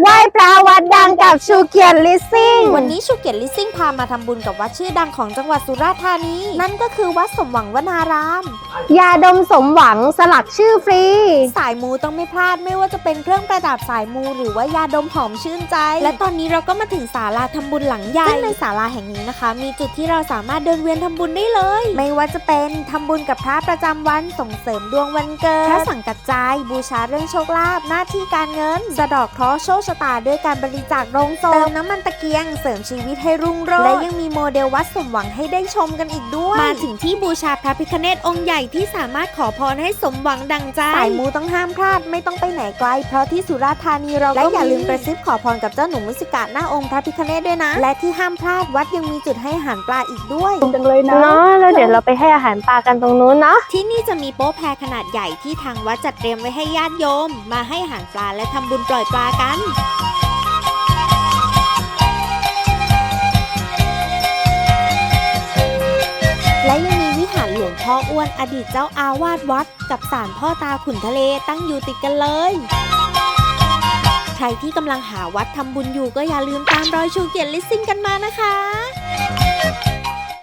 ไหว้พระวัดดังกับชูเกียรติลิสซิ่ง วันนี้ชูเกียรติลิสซิ่งพามาทำบุญกับวัดชื่อดังของจังหวัดสุราษฎร์ธานี นั่นก็คือวัดสมหวังวนาราม ยาดมสมหวังสลักชื่อฟรี สายมูต้องไม่พลาดไม่ว่าจะเป็นเครื่องประดับสายมู หรือว่ายาดมหอมชื่นใจ และตอนนี้เราก็มาถึงศาลาทำบุญหลังใหญ่ซึ่งในศาลาแห่งนี้นะคะ มีจุดที่เราสามารถเดินเวียนทำบุญได้เลย ไม่ว่าจะเป็นทำบุญกับพระประจำวันส่งเสริมดวงวันเกิดพระสังกัจจาย บูชาเรื่องโชคลาภหน้าที่การเงิน สะเดอกเคราะห์โชคชะตาด้วยการบริจาคโรงศพเติมน้ำมันตะเกียง เสริมชีวิตให้รุ่งโรจน์และยังมีโมเดลวัดสมหวังให้ได้ชมกันอีกด้วย มาถึงที่บูชาพระพิคเนตองค์ใหญ่ที่สามารถขอพรให้สมหวังดังใจ สายมูต้องห้ามพลาดไม่ต้องไปไหนไกล เพราะที่สุราษฎร์ธานีเราและอย่าลืมกระซิบขอพรกับเจ้าหนูมุสิกะหน้าองค์พระพิคเนตด้วยนะ และที่ห้ามพลาดวัดยังมีจุดให้อาหารปลาอีกด้วยจังเลยนะเนาะแล้วเดี๋ยวเราไปให้อาหารปลากันตรงนู้นเนาะที่นี่จะมีโป๊ะแพขนาดใหญ่ที่ทางวัดจัดเตรียมไว้ให้ญาติโยม มาให้อาหารปลาและทำบุญปล่อยปลากัน พ่ออ้วนอดีตเจ้าอาวาสวัด กับศาลพ่อตาขุนทะเลตั้งอยู่ติดกันเลย ใครที่กำลังหาวัดทำบุญอยู่ก็อย่าลืมตามรอยชูเกียรติลิสซิ่งกันมานะคะ